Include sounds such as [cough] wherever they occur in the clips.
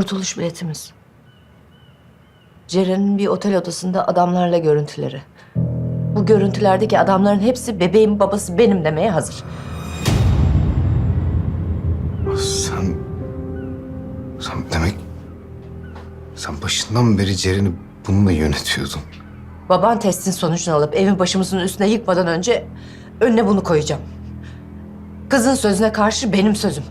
Kurtuluş biletimiz. Ceren'in bir otel odasında adamlarla görüntüleri. Bu görüntülerdeki adamların hepsi bebeğin babası benim demeye hazır. Sen... Sen demek... Sen başından beri Ceren'i bununla yönetiyordun. Baban testin sonucunu alıp evin başımızın üstüne yıkmadan önce önüne bunu koyacağım. Kızın sözüne karşı benim sözüm.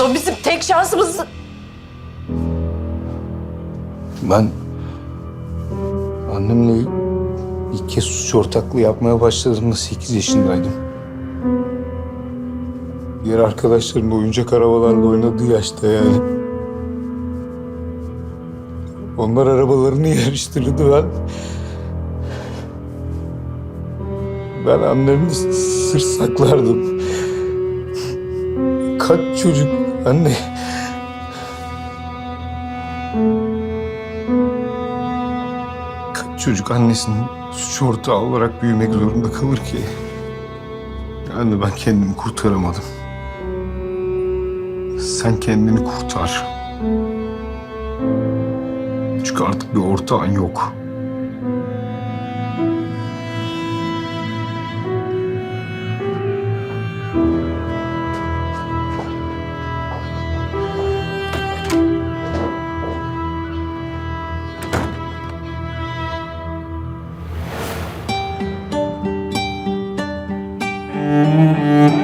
O bizim tek şansımız. Ben... Annemle ilk kez suç ortaklığı yapmaya başladığımda 8 yaşındaydım. Diğer arkadaşlarımla oyuncak arabalarla oynadığı yaşta yani. Onlar arabalarını [laughs] yarıştırdı ben. Ben annemle sır saklardım. Kaç çocuk anne. Kaç çocuk annesinin suç ortağı olarak büyümek zorunda kalır ki? Yani ben kendimi kurtaramadım. Sen kendini kurtar. Çünkü artık bir ortağın yok. Música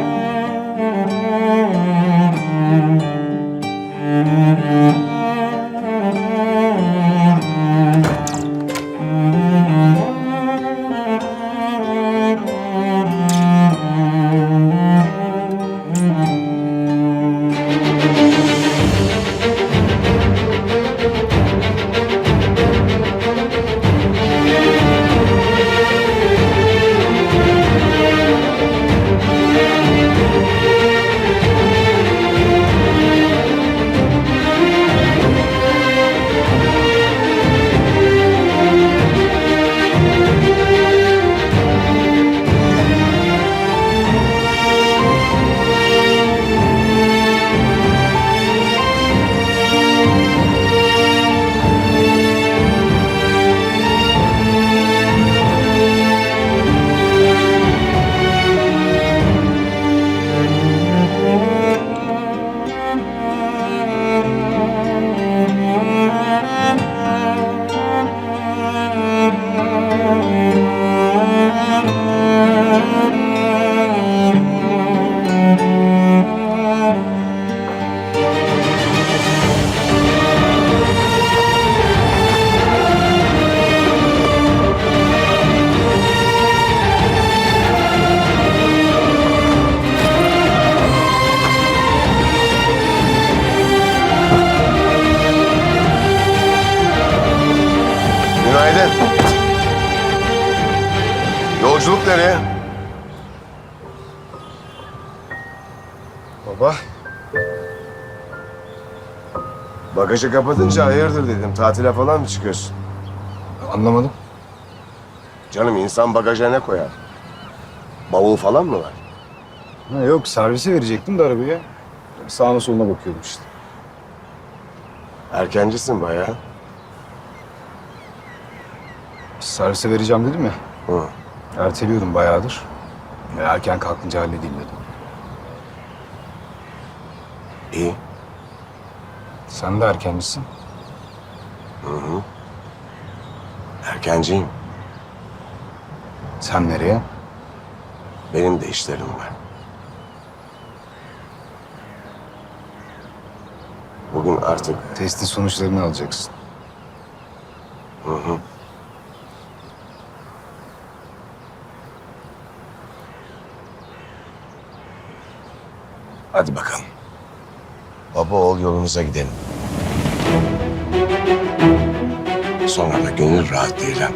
Yolculuk nereye? Baba, Bagajı kapatınca hayırdır dedim. Tatile falan mı çıkıyorsun? anlamadım. Canım insan bagaja ne koyar? Bavul falan mı var? Ha, yok, servise verecektim de arabaya. Sağına soluna bakıyordum işte. Erkencisin bayağı. Servise vereceğim dedim ya. Hı. Erteliyordum bayağıdır. Ya Erken kalkınca halledeyim dedim. İyi. Sen de erkencisin. Erkenciyim. Sen nereye? Benim de işlerim var. Bugün artık Testin sonuçlarını alacaksın. Hadi bakalım. Baba oğul yolumuza gidelim. Sonra da gönül rahatlığıyla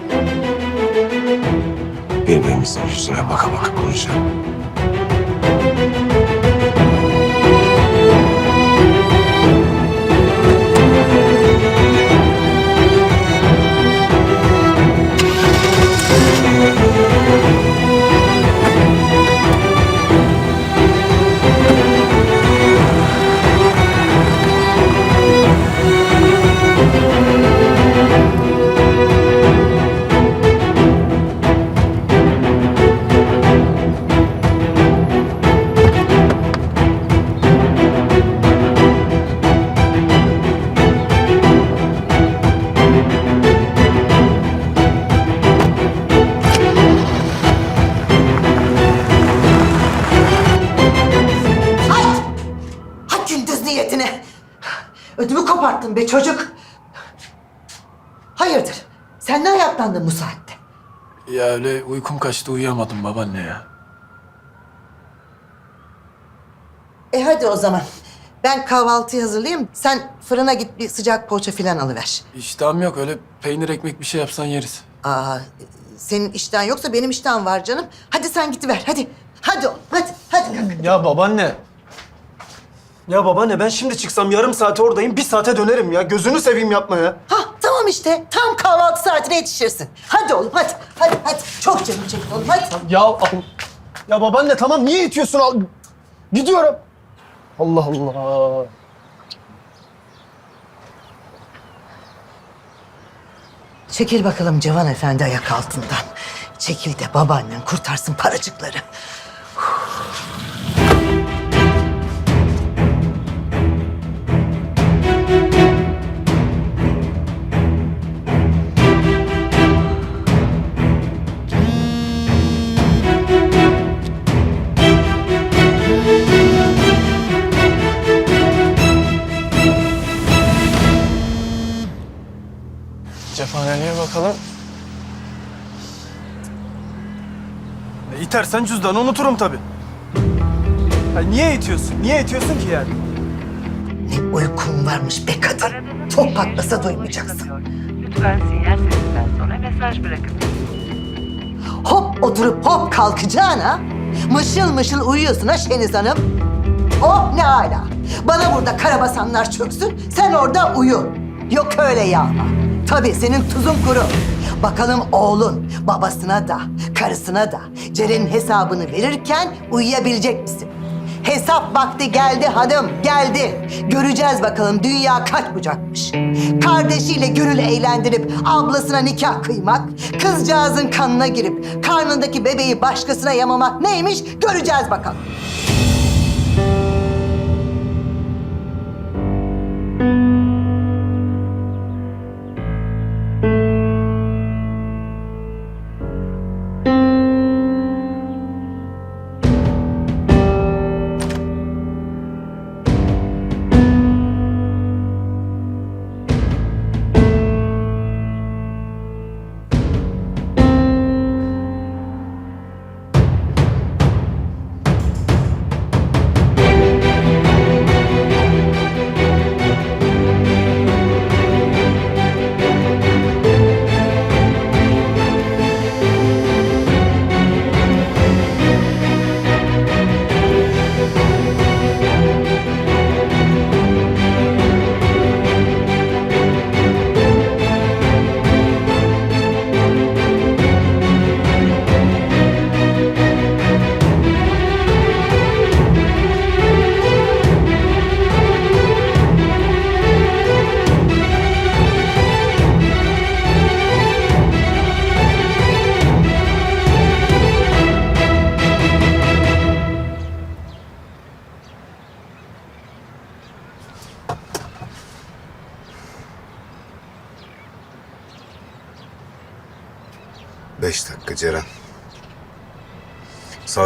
birbirimizin yüzüne baka baka konuşalım. Be çocuk. Hayırdır? Sen ne ayaklandın bu saatte? Ya öyle uykum kaçtı uyuyamadım babaanne ya. E hadi o zaman. Ben kahvaltıyı hazırlayayım. Sen fırına git bir sıcak poğaça falan alıver. İştahım yok öyle peynir ekmek bir şey yapsan yeriz. Aa, senin iştahın yoksa benim iştahım var canım. Hadi sen gidiver hadi. Hadi oğlum hadi. Hadi kalk. Ya babaanne. Ya babaanne ben şimdi çıksam yarım saate oradayım, bir saate dönerim ya. Gözünü seveyim yapma ya. Ha tamam işte. Tam kahvaltı saatine yetişirsin. Hadi oğlum hadi. Hadi hadi. Çok canım çekti oğlum hadi. Ya al. Ya babaanne tamam niye itiyorsun? Al. Gidiyorum. Allah Allah. Çekil bakalım Cevan Efendi ayak altından. Çekil de babaannen kurtarsın paracıkları. İtersen cüzdanı unuturum tabii. Ya niye itiyorsun? Niye itiyorsun ki yani? Ne uykun varmış be kadın. Top patlasa duymayacaksın. Lütfen sinyal sesinden sonra mesaj bırakın. Hop oturup hop kalkacağına mışıl mışıl uyuyorsun ha Şeniz Hanım. Oh ne hala. Bana burada karabasanlar çöksün, sen orada uyu. Yok öyle yağma. Tabii senin tuzun kuru. Bakalım oğlun babasına da, karısına da Ceren'in hesabını verirken uyuyabilecek misin? Hesap vakti geldi hanım, geldi. Göreceğiz bakalım dünya kaç bucakmış. Kardeşiyle gönül eğlendirip ablasına nikah kıymak, kızcağızın kanına girip karnındaki bebeği başkasına yamamak neymiş göreceğiz bakalım.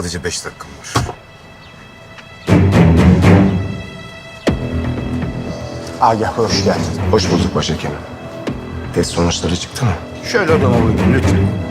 Sadece beş dakikam var. Agah hoş geldin. Hoş bulduk başhekim. Test sonuçları çıktı mı? Şöyle adama buyurun lütfen.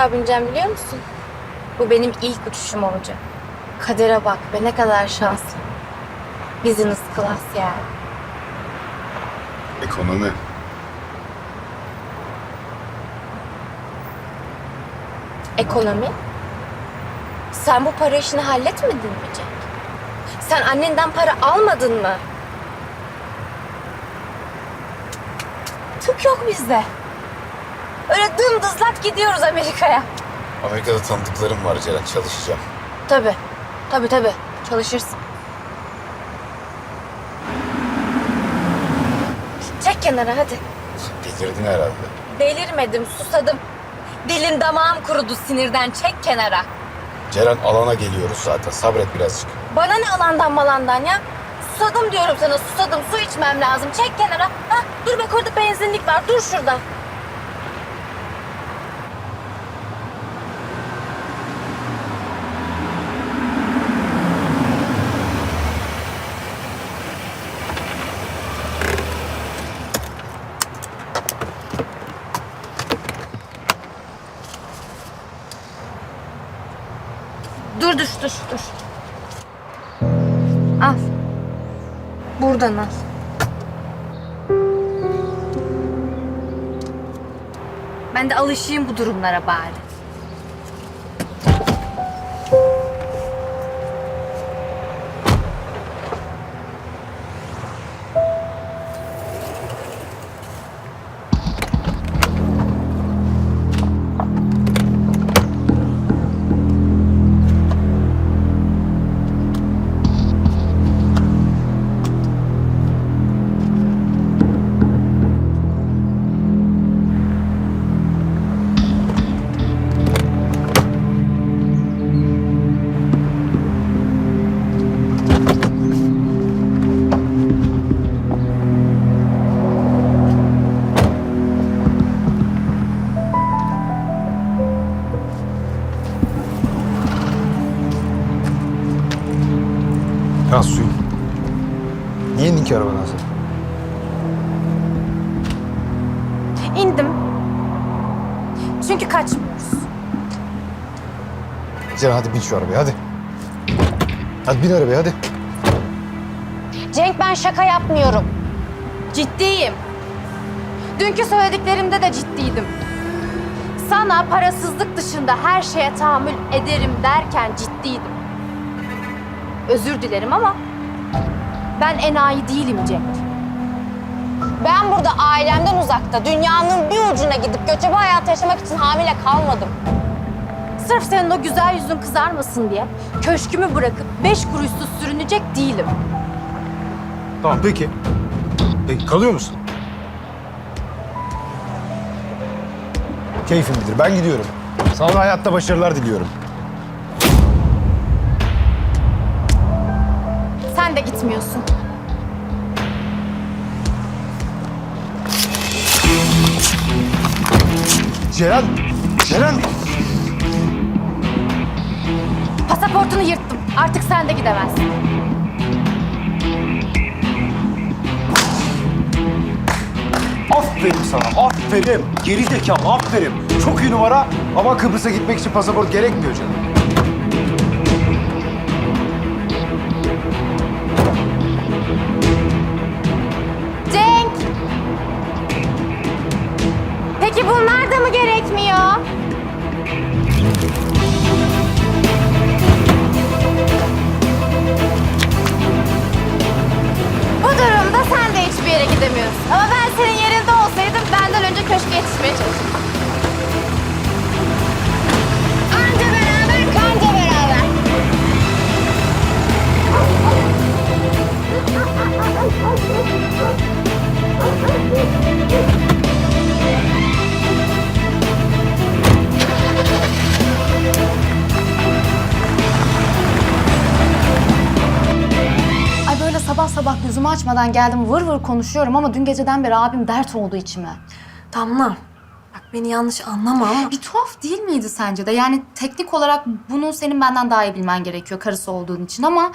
Uçağa bineceğim biliyor musun? Bu benim ilk uçuşum olacak. Kadere bak be ne kadar şanslı. Business class yani. Ekonomi. Ekonomi. Sen bu para işini halletmedin mi Cenk? Sen annenden para almadın mı? Tık yok bizde. Öyle dımdızlak gidiyoruz Amerika'ya. Amerika'da tanıdıklarım var Ceren. Çalışacağım. Tabii. Tabii tabii. Çalışırsın. Çek kenara hadi. Delirdin herhalde. Delirmedim, susadım. Dilim damağım kurudu sinirden. Çek kenara. Ceren alana geliyoruz zaten. Sabret birazcık. Bana ne alandan malandan ya? Susadım diyorum sana, susadım. Su içmem lazım. Çek kenara. Ha, dur bak orada benzinlik var. Dur şurada. Dur dur dur dur. Al. Buradan al. Ben de alışayım bu durumlara bari. Ya suyu. Niye indin ki arabadan sen? İndim. Çünkü kaçmıyoruz. Ceren hadi bin şu arabaya hadi. Hadi bin arabaya hadi. Cenk ben şaka yapmıyorum. Ciddiyim. Dünkü söylediklerimde de ciddiydim. Sana parasızlık dışında her şeye tahammül ederim derken ciddiydim. Özür dilerim ama ben enayi değilim Cenk. Ben burada ailemden uzakta, dünyanın bir ucuna gidip göçebe hayatı yaşamak için hamile kalmadım. Sırf senin o güzel yüzün kızarmasın diye köşkümü bırakıp beş kuruşsuz sürünecek değilim. Tamam peki. Peki kalıyor musun? Keyfim bilir. Ben gidiyorum. Sana hayatta başarılar diliyorum. Sen de gitmiyorsun. Ceren! Ceren! Pasaportunu yırttım. Artık sen de gidemezsin. Aferin sana, aferin. Geri zekalı, aferin. Çok iyi numara ama Kıbrıs'a gitmek için pasaport gerekmiyor canım. Gözümü açmadan geldim vır vır konuşuyorum ama dün geceden beri abim dert oldu içime. Damla, bak beni yanlış anlama ama... Bir tuhaf değil miydi sence de? Yani teknik olarak bunu senin benden daha iyi bilmen gerekiyor karısı olduğun için ama...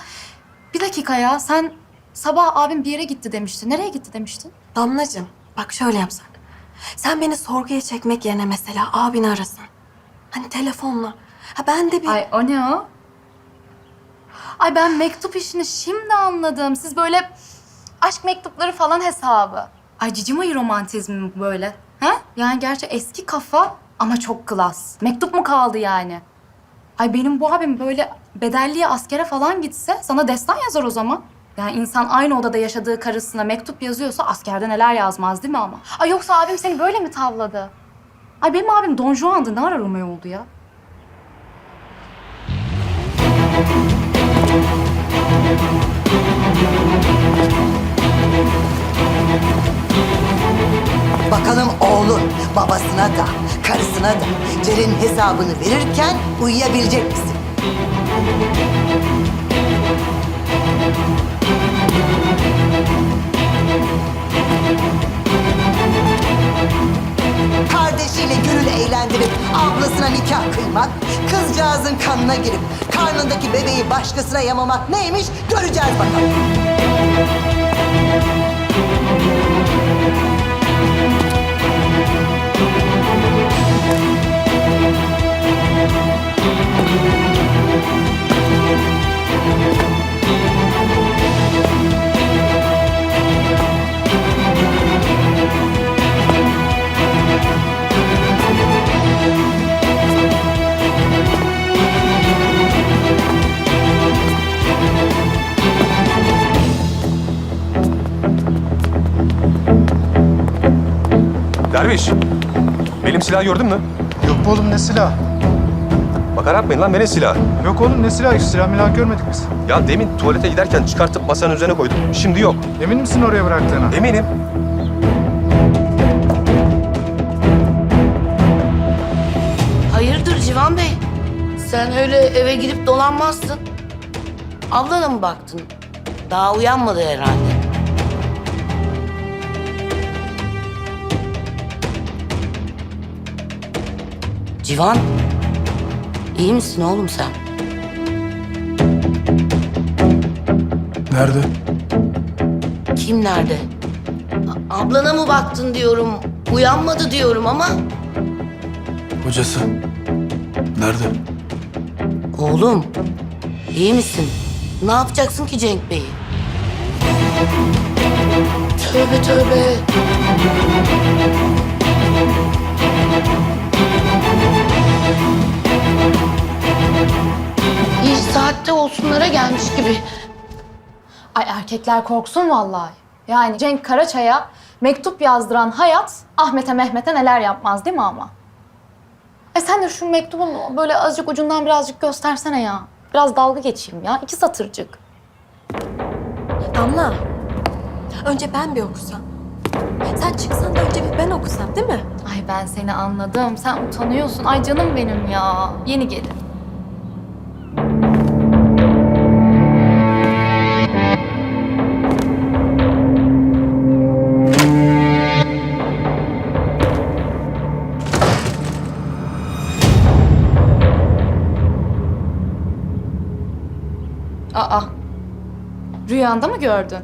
Bir dakika ya sen sabah abim bir yere gitti demiştin. Nereye gitti demiştin? Damlacığım, bak şöyle yapsak. Sen beni sorguya çekmek yerine mesela abini arasan. Hani telefonla. Ha ben de bir... Ay o ne o? Ay ben mektup işini şimdi anladım. Siz böyle aşk mektupları falan hesabı. Ay cicimayı romantizmi mi bu böyle? Ha? Yani gerçi eski kafa ama çok klas. Mektup mu kaldı yani? Ay benim bu abim böyle bedelliye askere falan gitse sana destan yazar o zaman. Yani insan aynı odada yaşadığı karısına mektup yazıyorsa askerde neler yazmaz değil mi ama? Ay yoksa abim seni böyle mi tavladı? Ay benim abim Don Juan'dı. Ne ara Romeo oldu ya? Bakalım oğlun babasına da karısına da Ceren'in hesabını verirken uyuyabilecek misin? Kardeşiyle Gül'ü eğlendirip ablasına nikah kıymak, kızcağızın kanına girip karnındaki bebeği başkasına yamamak neymiş göreceğiz bakalım. Derviş, benim silahı gördün mü? Yok bu oğlum ne silah? Yapmayın lan benim silahı. Yok oğlum ne silah? Silah milah görmedik biz. Ya demin tuvalete giderken çıkartıp masanın üzerine koydum. Şimdi yok. Emin misin oraya bıraktığına? Eminim. Hayırdır Civan Bey? Sen öyle eve girip dolanmazsın. Ablana mı baktın? Daha uyanmadı herhalde. Civan, iyi misin oğlum sen? Nerede? Kim nerede? A- ablana mı baktın diyorum, uyanmadı diyorum ama... Hocası. Nerede? Oğlum, iyi misin? Ne yapacaksın ki Cenk Bey'i? Tövbe tövbe. İyi saatte olsunlara gelmiş gibi. Ay erkekler korksun vallahi. Yani Cenk Karaçay'a mektup yazdıran hayat Ahmet'e Mehmet'e neler yapmaz değil mi ama? E sen de şu mektubun böyle azıcık ucundan birazcık göstersene ya. Biraz dalga geçeyim ya. iki satırcık. Damla, önce ben bir okusam. Sen çıksan da önce bir ben okusam değil mi? Ay ben seni anladım. Sen utanıyorsun. Ay canım benim ya. Yeni gelin. Rüyanda mı gördün?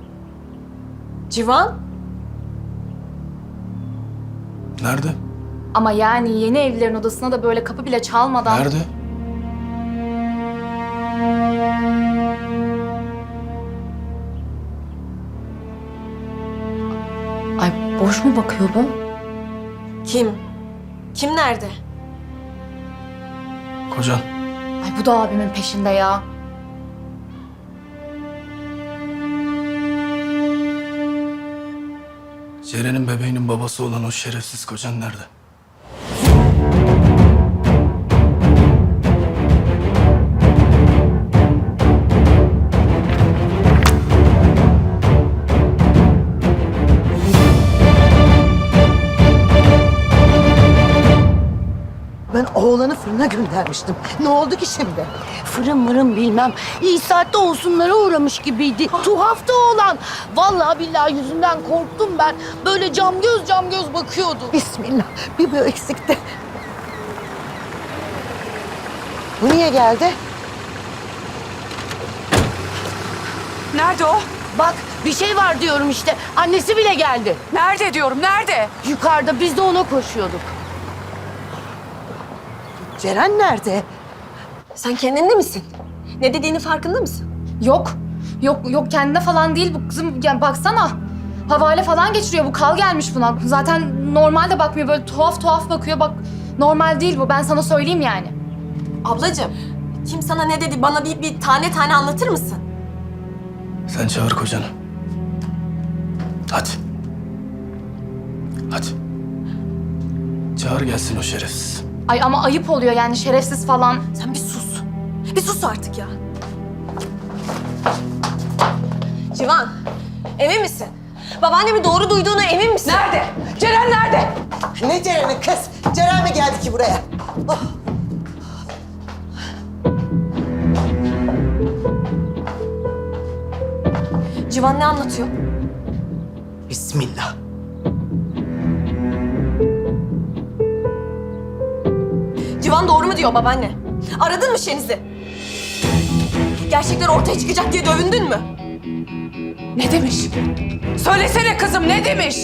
Civan, Nerede? Ama yani yeni evlilerin odasına da böyle kapı bile çalmadan... Nerede? Ay boş mu bakıyor bu? kim? Kim nerede? Kocan. Ay bu da abimin peşinde ya. Ceren'in bebeğinin babası olan o şerefsiz kocan nerede? Göndermiştim. Ne oldu ki şimdi? Fırın mırın bilmem. İyi saatte olsunlara uğramış gibiydi. Tuhaftı oğlan. Vallahi billahi yüzünden korktum ben. Böyle cam göz cam göz bakıyordu. Bismillah. Bir bu eksikti. Bu niye geldi? Nerede o? Bak bir şey var diyorum işte. Annesi bile geldi. Nerede diyorum, nerede? Yukarıda biz de ona koşuyorduk. Ceren nerede? Sen kendinde misin? Ne dediğini farkında mısın? Yok. Yok yok kendine falan değil bu kızım. Yani baksana. Havale falan geçiriyor. Bu kal gelmiş buna. Zaten normalde bakmıyor. Böyle tuhaf tuhaf bakıyor. Bak normal değil bu. Ben sana söyleyeyim yani. Ablacığım, kim sana ne dedi bana bir, bir tane tane anlatır mısın? Sen çağır kocanı. Hadi. Hadi. Çağır gelsin o şerefsiz. Ay ama ayıp oluyor yani şerefsiz falan. Sen bir sus. Bir sus artık ya. Civan, emin misin? Babaannemi doğru duyduğuna emin misin? Nerede? Ceren nerede? Ne Ceren'i kız? Ceren mi geldi ki buraya? Oh. Civan ne anlatıyor? Bismillah. Civan doğru mu diyor babaanne? Aradın mı Şeniz'i? Gerçekler ortaya çıkacak diye dövündün mü? Ne demiş? Söylesene kızım, ne demiş?